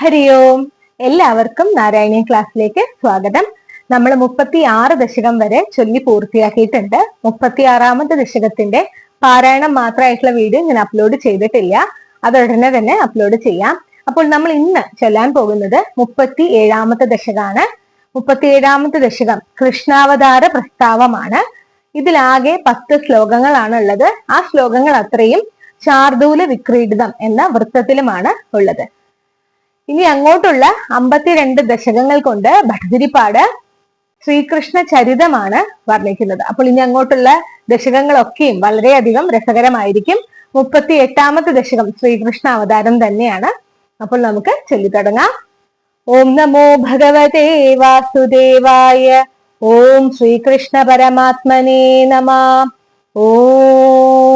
ഹരി ഓം. എല്ലാവർക്കും നാരായണീയ ക്ലാസ്സിലേക്ക് സ്വാഗതം. നമ്മൾ മുപ്പത്തി ആറ് ദശകം വരെ ചൊല്ലി പൂർത്തിയാക്കിയിട്ടുണ്ട്. മുപ്പത്തി ആറാമത്തെ ദശകത്തിന്റെ പാരായണം മാത്രമായിട്ടുള്ള വീഡിയോ ഞാൻ അപ്ലോഡ് ചെയ്തിട്ടില്ല. അത് ഉടനെ തന്നെ അപ്ലോഡ് ചെയ്യാം. അപ്പോൾ നമ്മൾ ഇന്ന് ചൊല്ലാൻ പോകുന്നത് മുപ്പത്തി ഏഴാമത്തെ ദശകമാണ് മുപ്പത്തി ഏഴാമത്തെ ദശകം കൃഷ്ണാവതാര പ്രസ്താവമാണ്. ഇതിലാകെ പത്ത് ശ്ലോകങ്ങളാണ് ഉള്ളത് ആ ശ്ലോകങ്ങൾ അത്രയും ശാർദൂല വിക്രീഡിതം എന്ന വൃത്തത്തിലുമാണ് ഉള്ളത്. ഇനി അങ്ങോട്ടുള്ള അമ്പത്തിരണ്ട് ദശകങ്ങൾ കൊണ്ട് ഭട്ടതിരിപ്പാട് ശ്രീകൃഷ്ണ ചരിതമാണ് വർണിക്കുന്നത്. അപ്പോൾ ഇനി അങ്ങോട്ടുള്ള ദശകങ്ങളൊക്കെയും വളരെയധികം രസകരമായിരിക്കും. മുപ്പത്തി എട്ടാമത്തെ ദശകം ശ്രീകൃഷ്ണ അവതാരം തന്നെയാണ്. അപ്പോൾ നമുക്ക് ചൊല്ലിത്തുടങ്ങാം. ഓം നമോ ഭഗവതേ വാസുദേവായ ഓം ശ്രീകൃഷ്ണ പരമാത്മനേ നമ. ഓം.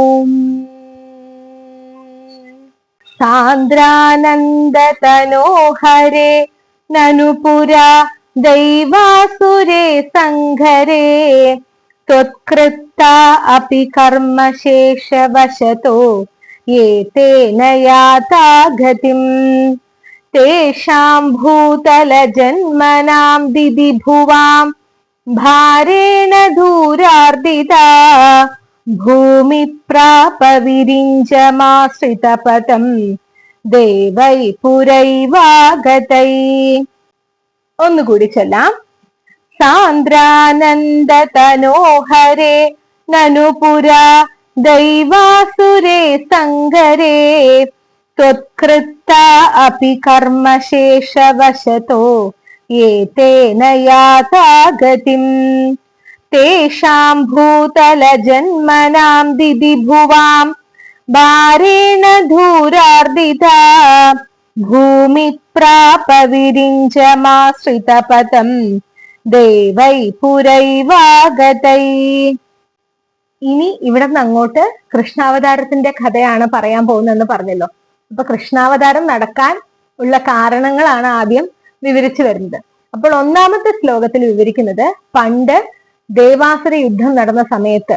सान्द्रानन्दतनोहरे, ननुपुरा दैवासुरे सङ्घरे त्वत्कृत्ता अपि कर्मशेषवशतो ये तेन याता गतिम्। तेषां भूतलजन्मनां दिदिभुवां भारेण दूरार्दिता भूमिप्रापविरिञ्जमाश्रितपथम् ദേവൈ പുരൈവാഗതൈ ഒന്നുകൂടി ചൊല്ലാം സാന്ദ്രാനന്ദതനോഹരേ നനുപുര ദൈവാസുരേ സങ്കരേ त्वत्कृता अपि कर्मशेषवशतो ये तेन याता गतिम् തേഷാം ഭൂതല ജന്മനാം ദിതി ഭുവാം ഭാരേണ ഭൂമി ദേവൈ പുരൈവാഗതൈ ഇനി ഇവിടെ നിന്ന് അങ്ങോട്ട് കൃഷ്ണാവതാരത്തിന്റെ കഥയാണ് പറയാൻ പോകുന്നതെന്ന് പറഞ്ഞല്ലോ. അപ്പൊ കൃഷ്ണാവതാരം നടക്കാൻ ഉള്ള കാരണങ്ങളാണ് ആദ്യം വിവരിച്ചു വരുന്നത്. അപ്പോൾ ഒന്നാമത്തെ ശ്ലോകത്തിൽ വിവരിക്കുന്നത് പണ്ട് ദേവാസുര യുദ്ധം നടന്ന സമയത്ത്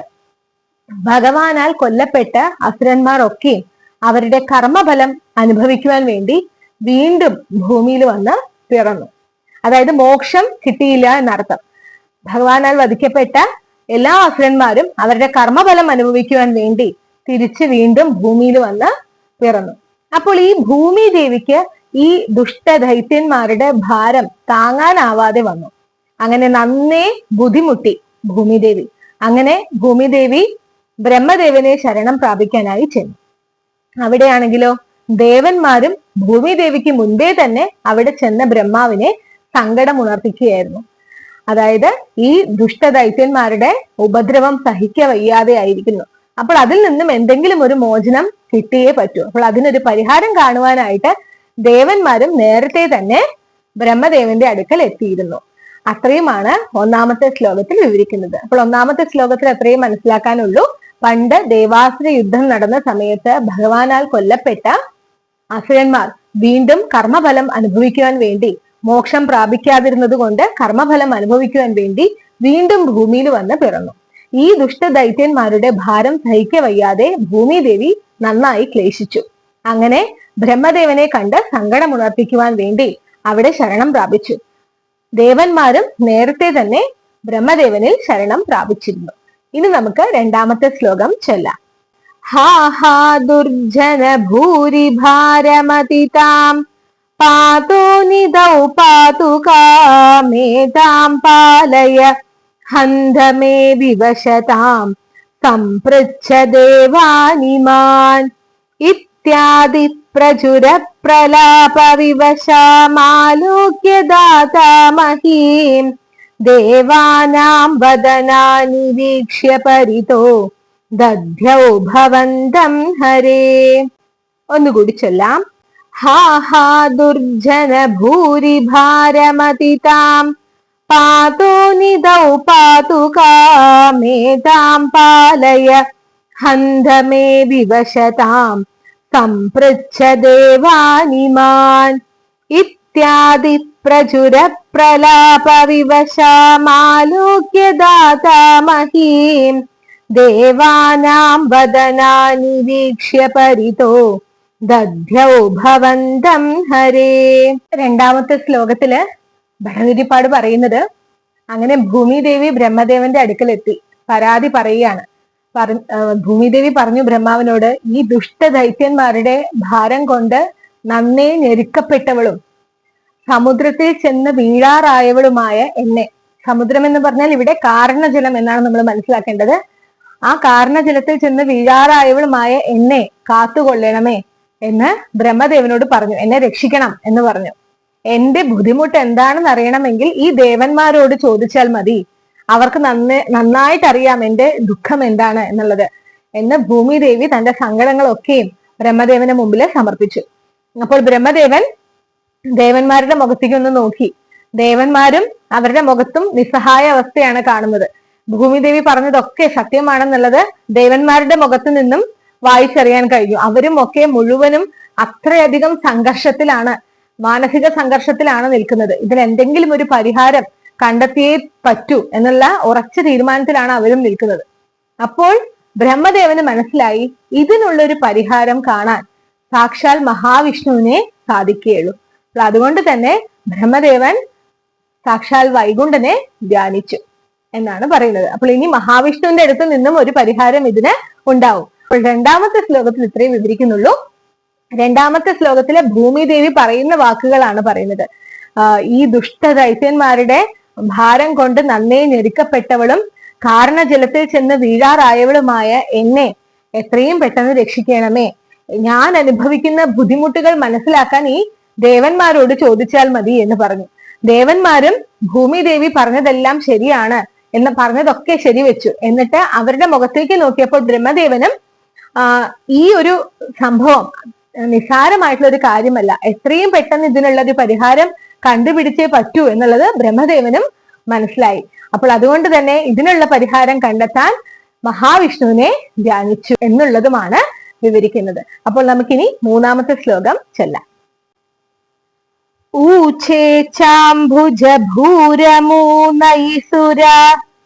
ഭഗവാനാൽ കൊല്ലപ്പെട്ട അസുരന്മാർ അവരുടെ കർമ്മഫലം അനുഭവിക്കുവാൻ വേണ്ടി വീണ്ടും ഭൂമിയിൽ വന്ന് പിറന്നു. അതായത് മോക്ഷം കിട്ടിയില്ല എന്നർത്ഥം. ഭഗവാനാൽ വധിക്കപ്പെട്ട എല്ലാ അസുരന്മാരും അവരുടെ കർമ്മഫലം അനുഭവിക്കുവാൻ വേണ്ടി തിരിച്ച് വീണ്ടും ഭൂമിയിൽ വന്ന് പിറന്നു. അപ്പോൾ ഈ ഭൂമി ദേവിക്ക് ഈ ദുഷ്ടദൈത്യന്മാരുടെ ഭാരം താങ്ങാനാവാതെ വന്നു. അങ്ങനെ നന്നേ ബുദ്ധിമുട്ടി. ഭൂമിദേവി. അങ്ങനെ ഭൂമിദേവി ബ്രഹ്മദേവനെ ശരണം പ്രാപിക്കാനായി ചെന്നു. അവിടെയാണെങ്കിലോ ദേവന്മാരും ഭൂമിദേവിക്ക് മുൻപേ തന്നെ അവിടെ ചെന്ന ബ്രഹ്മാവിനെ സങ്കടം ഉണർത്തിക്കുകയായിരുന്നു അതായത് ഈ ദുഷ്ടദൈത്യന്മാരുടെ ഉപദ്രവം സഹിക്ക വയ്യാതെ ആയിരിക്കുന്നു. അപ്പോൾ അതിൽ നിന്നും എന്തെങ്കിലും ഒരു മോചനം കിട്ടിയേ പറ്റൂ. അപ്പോൾ അതിനൊരു പരിഹാരം കാണുവാനായിട്ട് ദേവന്മാരും നേരത്തെ തന്നെ ബ്രഹ്മദേവന്റെ അടുക്കൽ എത്തിയിരുന്നു. അത്രയുമാണ് ഒന്നാമത്തെ ശ്ലോകത്തിൽ വിവരിക്കുന്നത്. അപ്പോൾ ഒന്നാമത്തെ ശ്ലോകത്തിൽ അത്രയും മനസ്സിലാക്കാനുള്ളൂ. പണ്ട് ദേവാസുര യുദ്ധം നടന്ന സമയത്ത് ഭഗവാനാൽ കൊല്ലപ്പെട്ട അസുരന്മാർ വീണ്ടും കർമ്മഫലം അനുഭവിക്കുവാൻ വേണ്ടി മോക്ഷം പ്രാപിക്കാതിരുന്നത് കൊണ്ട് കർമ്മഫലം അനുഭവിക്കുവാൻ വേണ്ടി വീണ്ടും ഭൂമിയിൽ വന്ന് പിറന്നു. ഈ ദുഷ്ടദൈത്യന്മാരുടെ ഭാരം സഹിക്ക വയ്യാതെ ഭൂമിദേവി നന്നായി ക്ലേശിച്ചു. അങ്ങനെ ബ്രഹ്മദേവനെ കണ്ട് സങ്കടമുണർപ്പിക്കുവാൻ വേണ്ടി അവിടെ ശരണം പ്രാപിച്ചു. ദേവന്മാരും നേരത്തെ തന്നെ ബ്രഹ്മദേവനിൽ ശരണം പ്രാപിച്ചിരുന്നു. ഇനി നമുക്ക് രണ്ടാമത്തെ ശ്ലോകം ചൊല്ലാം. ഹാ ഹാ ദുർജന ഭൂരിഭാരമതിതാം പാതോ നിദൗ പാതുകാമേതാം പാലയ ഹന്തമേ വിവശതാം സംപൃച്ഛ ദേവാനിമാൻ ഇത്യാദി പ്രചുര പ്രലാപ വിവശാമാലോക്യ ദാതാമഹീം ദേവാനാം വദനാനി വീക്ഷ്യ പരിതോ ദധ്യൗ ഭവന്തം ഹരേ. ഒന്നുകൂടി ചൊല്ലാം. ഹാ ഹാ ദുർജന ഭൂരിഭാരമതിതാം പാതോ നിതൗ പാതു കാമേതാം പാലയ ഹന്തമേ വിവശതാം. സംപൃച്ഛ ദേവാനിമാൻ ഇത്യാദി പ്രചുര പ്രലാപ വിവശാമാലോക്യ ദാതാമഹീം ദേവാനാം വദനാനി വീക്ഷ്യ പരിതോ ദധ്യൗ ഭവന്തം ഹരേ രണ്ടാമത്തെ ശ്ലോകത്തിൽ ഭരണഗിരിപ്പാട് പറയുന്നത് അങ്ങനെ ഭൂമിദേവി ബ്രഹ്മദേവന്റെ അടുക്കലെത്തി പരാതി പറയുകയാണ്. ഭൂമിദേവി പറഞ്ഞു ബ്രഹ്മാവിനോട് ഈ ദുഷ്ടദൈത്യന്മാരുടെ ഭാരം കൊണ്ട് നന്നേ ഞെരുക്കപ്പെട്ടവളും സമുദ്രത്തിൽ ചെന്ന് വീഴാറായവളുമായ എന്നെ. സമുദ്രം എന്ന് പറഞ്ഞാൽ ഇവിടെ കാരണജലം എന്നാണ് നമ്മൾ മനസ്സിലാക്കേണ്ടത്. ആ കാരണജലത്തിൽ ചെന്ന് വീഴാറായവളുമായ എന്നെ കാത്തുകൊള്ളണമേ എന്ന് ബ്രഹ്മദേവനോട് പറഞ്ഞു. എന്നെ രക്ഷിക്കണം എന്ന് പറഞ്ഞു. എന്റെ ബുദ്ധിമുട്ട് എന്താണെന്ന് അറിയണമെങ്കിൽ ഈ ദേവന്മാരോട് ചോദിച്ചാൽ മതി. അവർക്ക് നന്നേ നന്നായിട്ട് അറിയാം എന്റെ ദുഃഖം എന്താണ് എന്നുള്ളത്. എന്ന് ഭൂമിദേവി തന്റെ സങ്കടങ്ങളൊക്കെയും ബ്രഹ്മദേവന് മുമ്പിൽ സമർപ്പിച്ചു. അപ്പോൾ ബ്രഹ്മദേവൻ ദേവന്മാരുടെ മുഖത്തേക്ക് ഒന്ന് നോക്കി. ദേവന്മാരും അവരുടെ മുഖത്തും നിസ്സഹായ അവസ്ഥയാണ് കാണുന്നത്. ഭൂമിദേവി പറഞ്ഞതൊക്കെ സത്യമാണെന്നുള്ളത് ദേവന്മാരുടെ മുഖത്തു നിന്നും വായിച്ചറിയാൻ കഴിഞ്ഞു. അവരും ഒക്കെ മുഴുവനും അത്രയധികം സംഘർഷത്തിലാണ് മാനസിക സംഘർഷത്തിലാണ് നിൽക്കുന്നത്. ഇതിന് എന്തെങ്കിലും ഒരു പരിഹാരം കണ്ടെത്തിയേ പറ്റൂ എന്നുള്ള ഉറച്ച തീരുമാനത്തിലാണ് അവരും നിൽക്കുന്നത്. അപ്പോൾ ബ്രഹ്മദേവന് മനസ്സിലായി ഇതിനുള്ളൊരു പരിഹാരം കാണാൻ സാക്ഷാൽ മഹാവിഷ്ണുവിനെ സാധിക്കുകയുള്ളൂ. അപ്പൊ അതുകൊണ്ട് തന്നെ ബ്രഹ്മദേവൻ സാക്ഷാൽ വൈകുണ്ഠനെ ധ്യാനിച്ചു എന്നാണ് പറയുന്നത്. അപ്പോൾ ഇനി മഹാവിഷ്ണുവിന്റെ അടുത്ത് നിന്നും ഒരു പരിഹാരം ഇതിന് ഉണ്ടാവും. അപ്പോൾ രണ്ടാമത്തെ ശ്ലോകത്തിൽ ഇത്രയും വിവരിക്കുന്നുള്ളൂ. രണ്ടാമത്തെ ശ്ലോകത്തിലെ ഭൂമിദേവി പറയുന്ന വാക്കുകളാണ് പറയുന്നത്. ഈ ദുഷ്ട ദൈത്യന്മാരുടെ ഭാരം കൊണ്ട് നന്നേ ഞെരുക്കപ്പെട്ടവളും കാരണജലത്തിൽ ചെന്ന് വീഴാറായവളുമായ എന്നെ എത്രയും പെട്ടെന്ന് രക്ഷിക്കണമേ. ഞാൻ അനുഭവിക്കുന്ന ബുദ്ധിമുട്ടുകൾ മനസ്സിലാക്കാൻ ഈ ദേവന്മാരോട് ചോദിച്ചാൽ മതി എന്ന് പറഞ്ഞു. ദേവന്മാരും ഭൂമിദേവി പറഞ്ഞതെല്ലാം ശരിയാണ് എന്ന് പറഞ്ഞതൊക്കെ ശരി വെച്ചു എന്നിട്ട് അവരുടെ മുഖത്തേക്ക് നോക്കിയപ്പോൾ ബ്രഹ്മദേവനും ഈ ഒരു സംഭവം നിസാരമായിട്ടുള്ള ഒരു കാര്യമല്ല. എത്രയും പെട്ടെന്ന് ഇതിനുള്ള ഒരു പരിഹാരം കണ്ടുപിടിച്ചേ പറ്റൂ എന്നുള്ളത് ബ്രഹ്മദേവനും മനസ്സിലായി. അപ്പോൾ അതുകൊണ്ട് തന്നെ ഇതിനുള്ള പരിഹാരം കണ്ടെത്താൻ മഹാവിഷ്ണുവിനെ ധ്യാനിച്ചു എന്നുള്ളതുമാണ് വിവരിക്കുന്നത്. അപ്പോൾ നമുക്കിനി മൂന്നാമത്തെ ശ്ലോകം ചെല്ലാം. ഊച്ചേ ചാംഭുജ ഭൂരമൂനൈസുര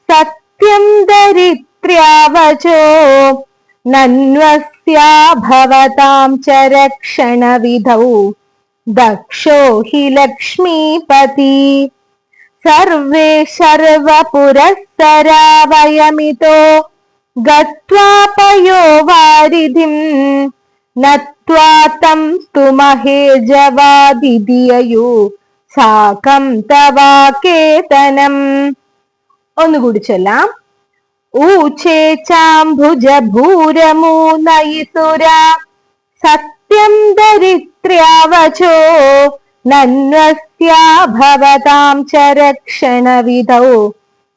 സത്യം ദരിദ്ര്യാവചോ നന്വസ്യാ ഭവതാം ച രക്ഷണവിധൗ ദക്ഷോ ഹി ലക്ഷ്മീപതി സർവേ സർവപുരസ്സരാവയമിതോ ഗത്വാ പയോ വാരിധിം നത്വാ തം സ്തുമഹേ ജവാദിദിയയോ സാകം തവാകേതനം ഒന്നുകൂടി ചൊല്ലാം ഊച്ചേ ചാംഭുജ ഭൂരമൂനയിസുര സത്യം ദരിദ്ര്യാവചോ നന്വസ്യാ ഭവതാം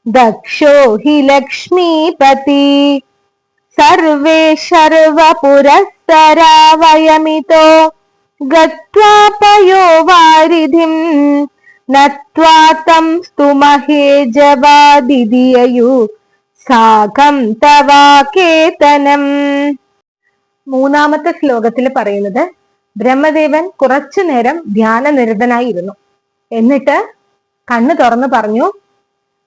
दक्षो हि ഹി सर्वे സർവേ സർവപുരസ്സരാവയമിതോ. गत्वा पयो वारिधिम् നത്വാ തം സ്തുമഹേ साकं സാഖം തവാകേതനം. മൂന്നാമത്തെ ശ്ലോകത്തിൽ പറയുന്നത് ബ്രഹ്മദേവൻ കുറച്ചു നേരം ധ്യാനനിരതനായിരുന്നു. എന്നിട്ട് കണ്ണു തുറന്നു പറഞ്ഞു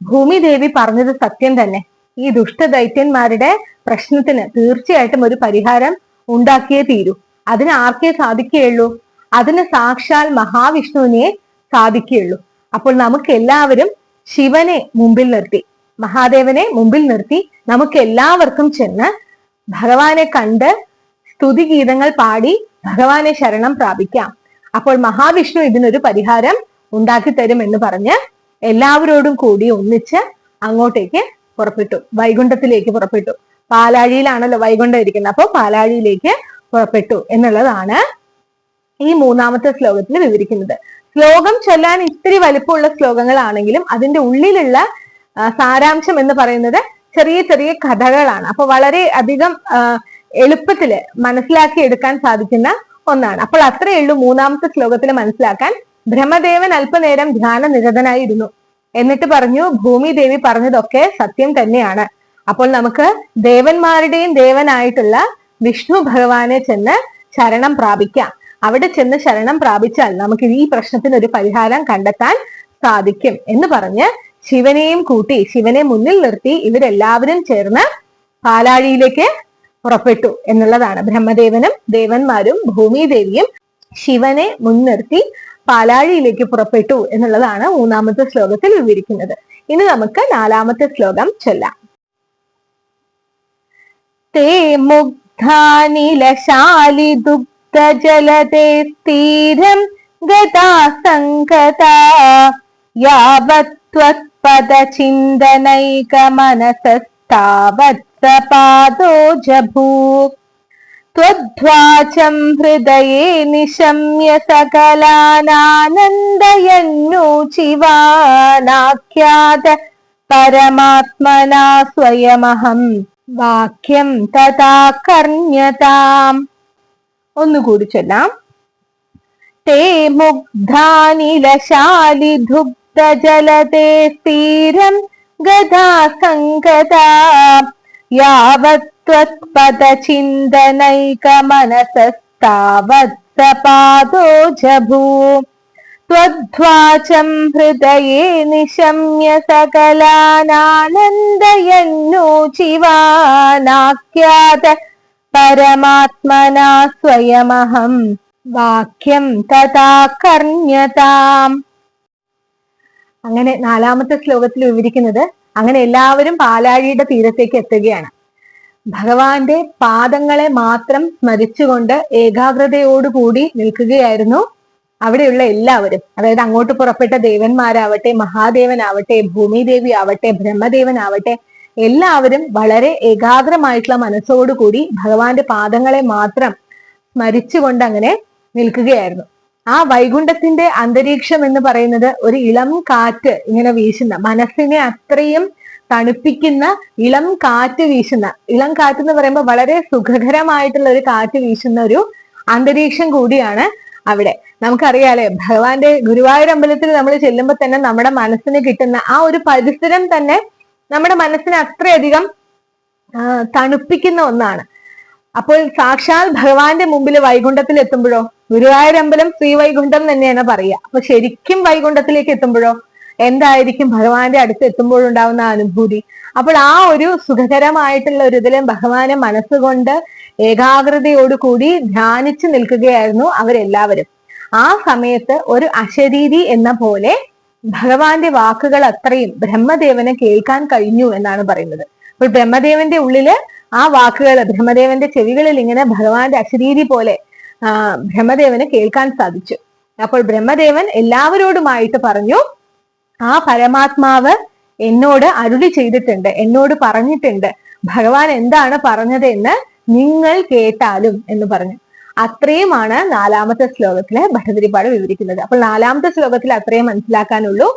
ഭൂമിദേവി പറഞ്ഞത് സത്യം തന്നെ. ഈ ദുഷ്ടദൈത്യന്മാരുടെ പ്രശ്നത്തിന് തീർച്ചയായിട്ടും ഒരു പരിഹാരം ഉണ്ടാക്കിയേ തീരൂ. അതിന് ആർക്കേ സാധിക്കുകയുള്ളൂ? അതിന് സാക്ഷാൽ മഹാവിഷ്ണുവിനെ സാധിക്കുകയുള്ളൂ. അപ്പോൾ നമുക്ക് എല്ലാവരും ശിവനെ മുമ്പിൽ നിർത്തി മഹാദേവനെ മുമ്പിൽ നിർത്തി നമുക്ക് എല്ലാവർക്കും ചെന്ന് ഭഗവാനെ കണ്ട് സ്തുതിഗീതങ്ങൾ പാടി ഭഗവാനെ ശരണം പ്രാപിക്കാം. അപ്പോൾ മഹാവിഷ്ണു ഇതിനൊരു പരിഹാരം ഉണ്ടാക്കി തരും എന്ന് പറഞ്ഞ് എല്ലാവരോടും കൂടി ഒന്നിച്ച് അങ്ങോട്ടേക്ക് പുറപ്പെട്ടു. വൈകുണ്ഠത്തിലേക്ക് പുറപ്പെട്ടു. പാലാഴിയിലാണല്ലോ വൈകുണ്ഠം ഇരിക്കുന്നത്. അപ്പോൾ പാലാഴിയിലേക്ക് പുറപ്പെട്ടു എന്നുള്ളതാണ് ഈ മൂന്നാമത്തെ ശ്ലോകത്തിൽ വിവരിക്കുന്നത്. ശ്ലോകം ചൊല്ലാൻ ഇത്തിരി വലിപ്പമുള്ള ശ്ലോകങ്ങളാണെങ്കിലും അതിന്റെ ഉള്ളിലുള്ള സാരാംശം എന്ന് പറയുന്നത് ചെറിയ ചെറിയ കഥകളാണ്. അപ്പൊ വളരെ അധികം എളുപ്പത്തിൽ മനസ്സിലാക്കി എടുക്കാൻ സാധിക്കുന്ന ഒന്നാണ്. അപ്പോൾ അത്രയേ ഉള്ളൂ മൂന്നാമത്തെ ശ്ലോകത്തിൽ മനസ്സിലാക്കാൻ. ബ്രഹ്മദേവൻ അല്പനേരം ധ്യാന നിരതനായിരുന്നു എന്നിട്ട് പറഞ്ഞു ഭൂമി ദേവി പറഞ്ഞതൊക്കെ സത്യം തന്നെയാണ്. അപ്പോൾ നമുക്ക് ദേവന്മാരുടെയും ദേവനായിട്ടുള്ള വിഷ്ണു ഭഗവാനെ ചെന്ന് ശരണം പ്രാപിക്കാം. അവിടെ ചെന്ന് ശരണം പ്രാപിച്ചാൽ നമുക്ക് ഈ പ്രശ്നത്തിന് ഒരു പരിഹാരം കണ്ടെത്താൻ സാധിക്കും എന്ന് പറഞ്ഞ് ശിവനെയും കൂട്ടി ശിവനെ മുന്നിൽ നിർത്തി ഇവരെല്ലാവരും ചേർന്ന് പാലാഴിയിലേക്ക് പുറപ്പെട്ടു എന്നുള്ളതാണ്. ബ്രഹ്മദേവനും ദേവന്മാരും ഭൂമിദേവിയും ശിവനെ മുൻനിർത്തി പാലാഴിയിലേക്ക് പുറപ്പെട്ടു എന്നുള്ളതാണ് മൂന്നാമത്തെ ശ്ലോകത്തിൽ വിവരിക്കുന്നത്. ഇനി നമുക്ക് നാലാമത്തെ ശ്ലോകം ചൊല്ലാം. തേ മുഗ്ധാനിലശാലി ദുഗ്ധജലതേ സ്ഥിരം ഗതാ ചിന്തനൈക യാവത്വത്പദചിന്തനൈകമനസസ്താവത്സപാദോ ജഭൂ त्वद्वाचं हृदये निशम्य सकलानानन्दयन्नूचिवानाख्यात परमात्मना സ്വയമഹം വാക്യം തഥാ കർണ്യതാം ഒന്നുകൂടി ചൊല്ലാം തേ മുഗ്ധാനിലശാലി ദുഗ്ധജലതേ സ്ഥിരം ഗതാ സങ്കതാ യാവത് त्वत्पदचिन्तनैकमनसस्तावत्सपादो जभू त्वद्वाचं हृदये निशम्य सकलानानन्दयन्नूचिवानाख्यात പരമാത്മനാ സ്വയമഹം വാക്യം തഥാ കർണ്യതാം അങ്ങനെ നാലാമത്തെ ശ്ലോകത്തിൽ വിവരിക്കുന്നത് അങ്ങനെ എല്ലാവരും പാലാഴിയുടെ തീരത്തേക്ക് എത്തുകയാണ്. ഭഗവാന്റെ പാദങ്ങളെ മാത്രം സ്മരിച്ചുകൊണ്ട് ഏകാഗ്രതയോടുകൂടി നിൽക്കുകയായിരുന്നു അവിടെയുള്ള എല്ലാവരും. അതായത് അങ്ങോട്ട് പുറപ്പെട്ട ദേവന്മാരാവട്ടെ മഹാദേവനാവട്ടെ ഭൂമിദേവി ആവട്ടെ ബ്രഹ്മദേവനാവട്ടെ എല്ലാവരും വളരെ ഏകാഗ്രമായിട്ടുള്ള മനസ്സോടുകൂടി ഭഗവാന്റെ പാദങ്ങളെ മാത്രം സ്മരിച്ചുകൊണ്ട് അങ്ങനെ നിൽക്കുകയായിരുന്നു. ആ വൈകുണ്ഠത്തിന്റെ അന്തരീക്ഷം എന്ന് പറയുന്നത് ഒരു ഇളം കാറ്റ് ഇങ്ങനെ വീശുന്ന മനസ്സിനെ അത്രയും തണുപ്പിക്കുന്ന ഇളം കാറ്റ് വീശുന്ന ഇളം കാറ്റ് എന്ന് പറയുമ്പോൾ വളരെ സുഖകരമായിട്ടുള്ള ഒരു കാറ്റ് വീശുന്ന ഒരു അന്തരീക്ഷം കൂടിയാണ് അവിടെ. നമുക്കറിയാലേ ഭഗവാന്റെ ഗുരുവായൂർ അമ്പലത്തിൽ നമ്മൾ ചെല്ലുമ്പോൾ തന്നെ നമ്മുടെ മനസ്സിന് കിട്ടുന്ന ആ ഒരു പരിസരം തന്നെ നമ്മുടെ മനസ്സിനെ അത്രയധികം തണുപ്പിക്കുന്ന ഒന്നാണ്. അപ്പോൾ സാക്ഷാൽ ഭഗവാന്റെ മുമ്പിൽ വൈകുണ്ഠത്തിൽ എത്തുമ്പോഴോ ഗുരുവായൂരമ്പലം ശ്രീ വൈകുണ്ഠം തന്നെയാണ് പറയുക. അപ്പൊ ശരിക്കും വൈകുണ്ഠത്തിലേക്ക് എത്തുമ്പോഴോ എന്തായിരിക്കും ഭഗവാന്റെ അടുത്ത് എത്തുമ്പോഴുണ്ടാവുന്ന അനുഭൂതി? അപ്പോൾ ആ ഒരു സുഖകരമായിട്ടുള്ള ഒരു ഇതിലും ഭഗവാനെ മനസ്സുകൊണ്ട് ഏകാഗ്രതയോടുകൂടി ധ്യാനിച്ചു നിൽക്കുകയായിരുന്നു അവരെല്ലാവരും. ആ സമയത്ത് ഒരു അശരീരി എന്ന പോലെ ഭഗവാന്റെ വാക്കുകൾ അത്രയും ബ്രഹ്മദേവന് കേൾക്കാൻ കഴിഞ്ഞു എന്നാണ് പറയുന്നത്. അപ്പോൾ ബ്രഹ്മദേവന്റെ ഉള്ളിൽ ആ വാക്കുകൾ ബ്രഹ്മദേവന്റെ ചെവികളിൽ ഇങ്ങനെ ഭഗവാന്റെ അശരീരി പോലെ ബ്രഹ്മദേവന് കേൾക്കാൻ സാധിച്ചു. അപ്പോൾ ബ്രഹ്മദേവൻ എല്ലാവരോടുമായിട്ട് പറഞ്ഞു ആ പരമാത്മാവ് എന്നോട് അരുളി ചെയ്തിട്ടുണ്ട് എന്നോട് പറഞ്ഞിട്ടുണ്ട്. ഭഗവാൻ എന്താണ് പറഞ്ഞത് എന്ന് നിങ്ങൾ കേട്ടാലും എന്ന് പറഞ്ഞു. അത്രയുമാണ് നാലാമത്തെ ശ്ലോകത്തിലെ ഭട്ടതിരിപ്പാട് വിവരിക്കുന്നത്. അപ്പോൾ നാലാമത്തെ ശ്ലോകത്തിൽ അത്രയും മനസ്സിലാക്കാനുള്ളൂ.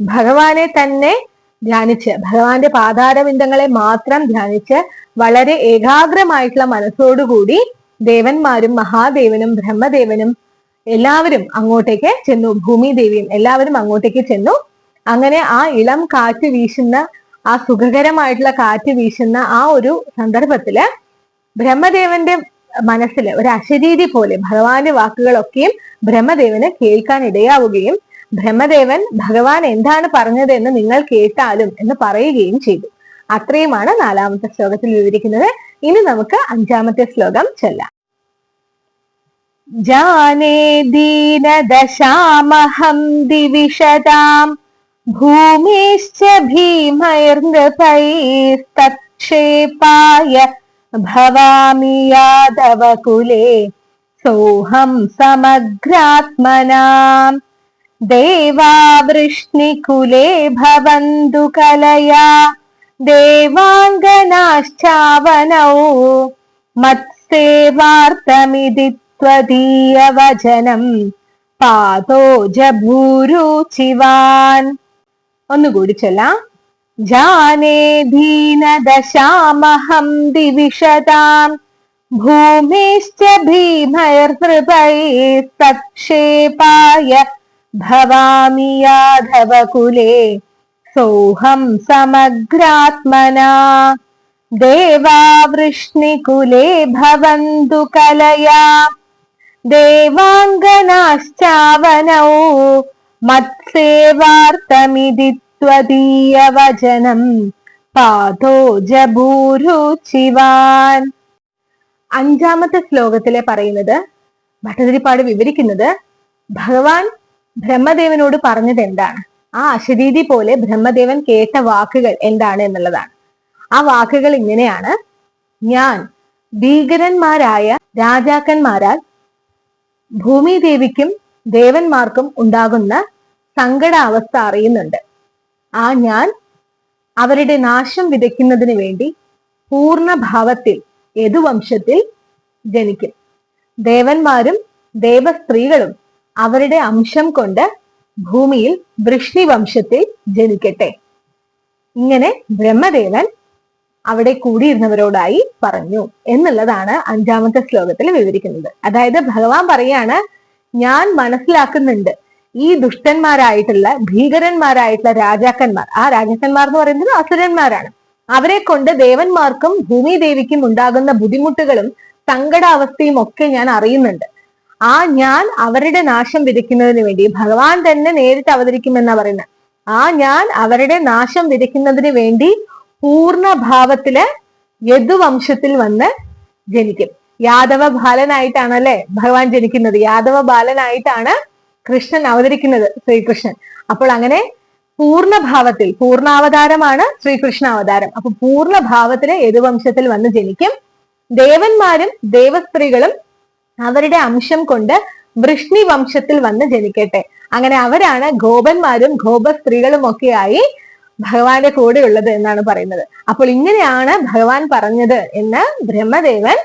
ഭഗവാനെ തന്നെ ധ്യാനിച്ച് ഭഗവാന്റെ പാതാരബിന്ദങ്ങളെ മാത്രം ധ്യാനിച്ച് വളരെ ഏകാഗ്രമായിട്ടുള്ള മനസ്സോടുകൂടി ദേവന്മാരും മഹാദേവനും ബ്രഹ്മദേവനും എല്ലാവരും അങ്ങോട്ടേക്ക് ചെന്നു. ഭൂമി ദേവിയും എല്ലാവരും അങ്ങോട്ടേക്ക് ചെന്നു. അങ്ങനെ ആ ഇളം കാറ്റ് വീശുന്ന ആ സുഖകരമായിട്ടുള്ള കാറ്റ് വീശുന്ന ആ ഒരു സന്ദർഭത്തിൽ ബ്രഹ്മദേവന്റെ മനസ്സിൽ ഒരു അശരീരി പോലെ ഭഗവാന്റെ വാക്കുകളൊക്കെയും ബ്രഹ്മദേവന് കേൾക്കാൻ ഇടയാവുകയും ബ്രഹ്മദേവൻ ഭഗവാൻ എന്താണ് പറഞ്ഞത് എന്ന് നിങ്ങൾ കേട്ടാലും എന്ന് പറയുകയും ചെയ്തു. അത്രയുമാണ് നാലാമത്തെ ശ്ലോകത്തിൽ വിവരിക്കുന്നത്. ഇനി നമുക്ക് അഞ്ചാമത്തെ ശ്ലോകം ചൊല്ലാം. ജാനേ ദീനദശാമഹം ദിവിഷതാം ഭൂമിശ്ച ഭീമൈർനൃപൈസ്തക്ഷേപായ ഭവാമി യാദവകുലേ സോഹം സമഗ്രാത്മനാം. ദേവാവൃഷ്ണികുലേ ഭവന്തു കലയാ ദേവാംഗനാശ്ചാവനൗ. മത്സേവാർത്ഥമിതി ത്വദീയവചനം പാതോ ജഭൂരുചിവാൻ ഒന്നുകൂടി ചൊല്ലാം. ജാനേ ദീനദശാമഹം ദിവിഷതാം. ഭൂമിശ്ച ഭീമൈർനൃപൈസ്തക്ഷേപായ ഭവാമി യാധവകുലേ सोऽहं समग्रात्मना देवावृष्णिकुले भवन्तु कलया देवाङ्गनाश्चावनौ मत्सेवार्थमिति त्वदीयवचनम् पातो जभूरुचिवान् അഞ്ചാമത്തെ ശ്ലോകത്തിലെ പറയുന്നത് ഭട്ടതിരിപ്പാട് വിവരിക്കുന്നത് ഭഗവാൻ ബ്രഹ്മദേവനോട് പറഞ്ഞത് എന്താണ് ആ അശരീതി പോലെ ബ്രഹ്മദേവൻ കേട്ട വാക്കുകൾ എന്താണ് എന്നുള്ളതാണ്. ആ വാക്കുകൾ ഇങ്ങനെയാണ്. ഞാൻ ഭീകരന്മാരായ രാജാക്കന്മാരാൽ ഭൂമിദേവിക്കും ദേവന്മാർക്കും ഉണ്ടാകുന്ന സങ്കടാവസ്ഥ അറിയുന്നുണ്ട്. ആ ഞാൻ അവരുടെ നാശം വിതയ്ക്കുന്നതിന് വേണ്ടി പൂർണഭാവത്തിൽ യദുവംശത്തിൽ ജനിക്കും. ദേവന്മാരും ദേവസ്ത്രീകളും അവരുടെ അംശം കൊണ്ട് ഭൂമിയിൽ വൃഷ്ണി വംശത്തിൽ ജനിക്കട്ടെ. ഇങ്ങനെ ബ്രഹ്മദേവൻ അവിടെ കൂടിയിരുന്നവരോടായി പറഞ്ഞു എന്നുള്ളതാണ് അഞ്ചാമത്തെ ശ്ലോകത്തിൽ വിവരിക്കുന്നത്. അതായത് ഭഗവാൻ പറയാണ് ഞാൻ മനസ്സിലാക്കുന്നുണ്ട്. ഈ ദുഷ്ടന്മാരായിട്ടുള്ള ഭീകരന്മാരായിട്ടുള്ള രാജാക്കന്മാർ ആ രാജാക്കന്മാർ എന്ന് പറയുന്നത് അസുരന്മാരാണ്. അവരെ കൊണ്ട് ദേവന്മാർക്കും ഭൂമി ദേവിക്കും ഉണ്ടാകുന്ന ബുദ്ധിമുട്ടുകളും സങ്കടാവസ്ഥയും ഒക്കെ ഞാൻ അറിയുന്നുണ്ട്. ആ ഞാൻ അവരുടെ നാശം വിതയ്ക്കുന്നതിന് വേണ്ടി ഭഗവാൻ തന്നെ നേരിട്ട് അവതരിക്കുമെന്നാ പറയുന്നത് ആ ഞാൻ അവരുടെ നാശം വിതയ്ക്കുന്നതിന് വേണ്ടി പൂർണ ഭാവത്തിൽ യദുവംശത്തിൽ വന്ന് ജനിക്കും. യാദവ ബാലനായിട്ടാണ് അല്ലെ ഭഗവാൻ ജനിക്കുന്നത്. യാദവ ബാലനായിട്ടാണ് കൃഷ്ണൻ അവതരിക്കുന്നത് ശ്രീകൃഷ്ണൻ. അപ്പോൾ അങ്ങനെ പൂർണഭാവത്തിൽ പൂർണാവതാരമാണ് ശ്രീകൃഷ്ണ അവതാരം അപ്പൊ പൂർണഭാവത്തിൽ യദുവംശത്തിൽ വന്ന് ജനിക്കും. ദേവന്മാരും ദേവസ്ത്രീകളും അവരുടെ അംശം കൊണ്ട് വൃഷ്ണി വംശത്തിൽ വന്ന് ജനിക്കട്ടെ. അങ്ങനെ അവരാണ് ഗോപന്മാരും ഗോപ സ്ത്രീകളും ഒക്കെയായി ഭഗവാന്റെ കൂടെ ഉള്ളത് എന്നാണ് പറയുന്നത്. അപ്പോൾ ഇങ്ങനെയാണ് ഭഗവാൻ പറഞ്ഞത് എന്ന് ബ്രഹ്മദേവൻ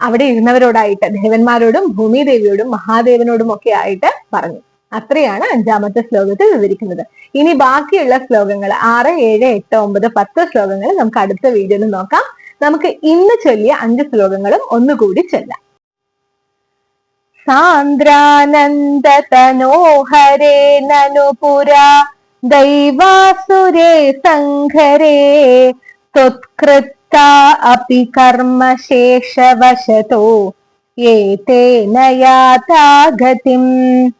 അവിടെ ഇരുന്നവരോടായിട്ട് ദേവന്മാരോടും ഭൂമിദേവിയോടും മഹാദേവനോടും ഒക്കെ ആയിട്ട് പറഞ്ഞു. അത്രയാണ് അഞ്ചാമത്തെ ശ്ലോകത്തിൽ വിവരിക്കുന്നത്. ഇനി ബാക്കിയുള്ള ശ്ലോകങ്ങൾ ആറ് ഏഴ് എട്ട് ഒമ്പത് പത്ത് ശ്ലോകങ്ങൾ നമുക്ക് അടുത്ത വീഡിയോയിൽ നോക്കാം. നമുക്ക് ഇന്ന് ചൊല്ലിയ അഞ്ച് ശ്ലോകങ്ങളും ഒന്നുകൂടി ചൊല്ലാം. सान्द्रानन्दतनोहरे ननुपुरा, दैवासुरे सङ्घरे त्वत्कृत्ता अपि कर्मशेषवशतो एतेन याता गतिम्।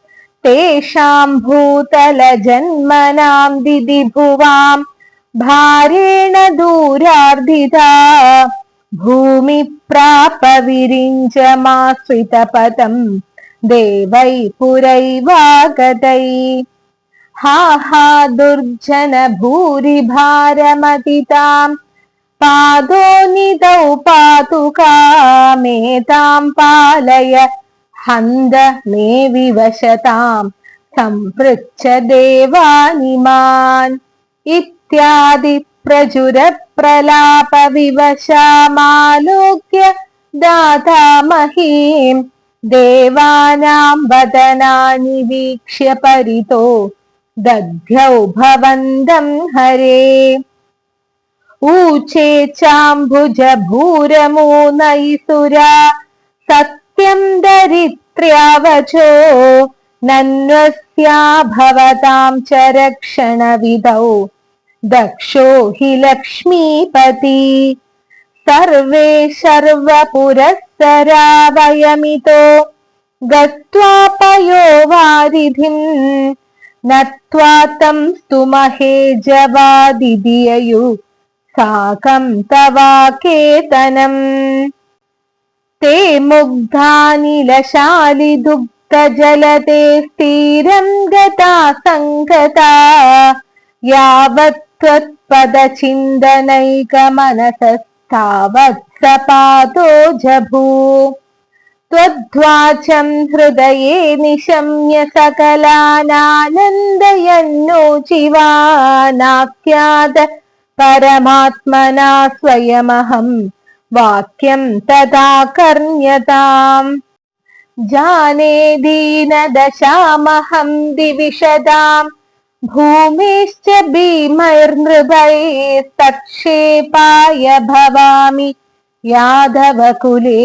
तेषां भूतलजन्मनां दिदिभुवां भारेण दूरार्धिता। भूमिप्रापविरिञ्जमाश्रितपदम् देवै पुरैवागतै। हा हा दुर्जन भूरिभारमतिताम् पादो निदौ पातुकामेतां पालय हन्द मे विवशताम् सम्पृच्छ देवानिमान्। इत्यादि പ്രചുര പ്രലാപവിവശമാലോക്യ ദാതാമഹീം ദേവാനാം വദനാനി വീക്ഷ്യ പരിതോ. ദധ്യൗ ഭവന്തം ഹരേ. ഊച്ചേ ചാംഭുജ ഭൂരമൂനൈസുര സത്യം ദരിദ്രവചോ നന്വസ്യാ ഭവതാം ചരക്ഷണവിധൗ दक्षो हि लक्ष्मीपति सर्वे सर्वपुरःसरा वयमितो गत्वा पयोवारिधिम् नत्वा तं स्तुमहे जवादिदिययु साकं तवाकेतनम् ते मुग्धानिलशालिदुग्धजलते स्थिरं गता सङ्गता यावत् त्वत्पदचिन्तनैकमनसस्तावत् सपातो जभू त्वद्वाचं हृदये निशम्य सकलानानन्दयन्नोचिवानाख्यात परमात्मना स्वयमहम् वाक्यं तथा कर्ण्यताम् जाने दीनदशामहं दिविशदाम् भूमिश्च भीमैर्नृभैस्तक्षेपाय भवामि यादवकुले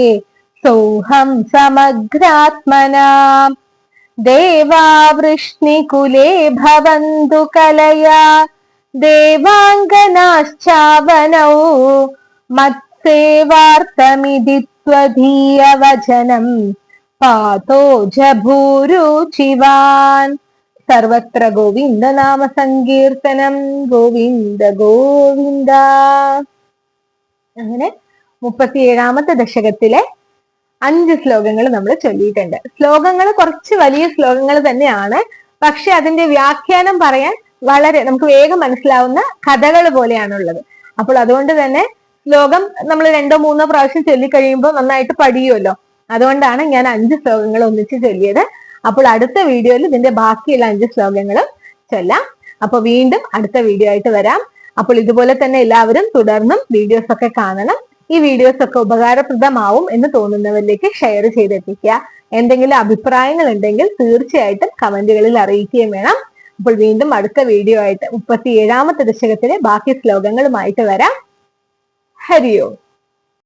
सोऽहं समग्रात्मना देवावृष्णिकुले भवन्तु कलया देवाङ्गनाश्चावनौ मत्सेवार्थमिति त्वदीयवचनम् पातो जभूरुचिवान् സർവത്ര ഗോവിന്ദ നാമ സങ്കീർത്തനം ഗോവിന്ദ ഗോവിന്ദ. അങ്ങനെ മുപ്പത്തിയേഴാമത്തെ ദശകത്തിലെ അഞ്ച് ശ്ലോകങ്ങൾ നമ്മൾ ചൊല്ലിയിട്ടുണ്ട്. ശ്ലോകങ്ങൾ കുറച്ച് വലിയ ശ്ലോകങ്ങൾ തന്നെയാണ്. പക്ഷെ അതിന്റെ വ്യാഖ്യാനം പറയാൻ വളരെ നമുക്ക് വേഗം മനസ്സിലാവുന്ന കഥകൾ പോലെയാണുള്ളത്. അപ്പോൾ അതുകൊണ്ട് തന്നെ ശ്ലോകം നമ്മൾ രണ്ടോ മൂന്നോ പ്രാവശ്യം ചൊല്ലിക്കഴിയുമ്പോൾ നന്നായിട്ട് പഠിയുമല്ലോ അതുകൊണ്ടാണ് ഞാൻ അഞ്ച് ശ്ലോകങ്ങൾ ഒന്നിച്ച് ചൊല്ലിയത്. അപ്പോൾ അടുത്ത വീഡിയോയിൽ ഇതിന്റെ ബാക്കിയുള്ള അഞ്ച് ശ്ലോകങ്ങളും ചൊല്ലാം. അപ്പൊ വീണ്ടും അടുത്ത വീഡിയോ ആയിട്ട് വരാം. അപ്പോൾ ഇതുപോലെ തന്നെ എല്ലാവരും തുടർന്നും വീഡിയോസ് ഒക്കെ കാണണം. ഈ വീഡിയോസ് ഒക്കെ ഉപകാരപ്രദമാവും എന്ന് തോന്നുന്നവരിലേക്ക് ഷെയർ ചെയ്തെത്തിക്കുക. എന്തെങ്കിലും അഭിപ്രായങ്ങൾ ഉണ്ടെങ്കിൽ തീർച്ചയായിട്ടും കമന്റുകളിൽ അറിയിക്കുകയും വേണം. അപ്പോൾ വീണ്ടും അടുത്ത വീഡിയോ ആയിട്ട് മുപ്പത്തി ഏഴാമത്തെ ദശകത്തിലെ ബാക്കി ശ്ലോകങ്ങളുമായിട്ട് വരാം. ഹരിയോ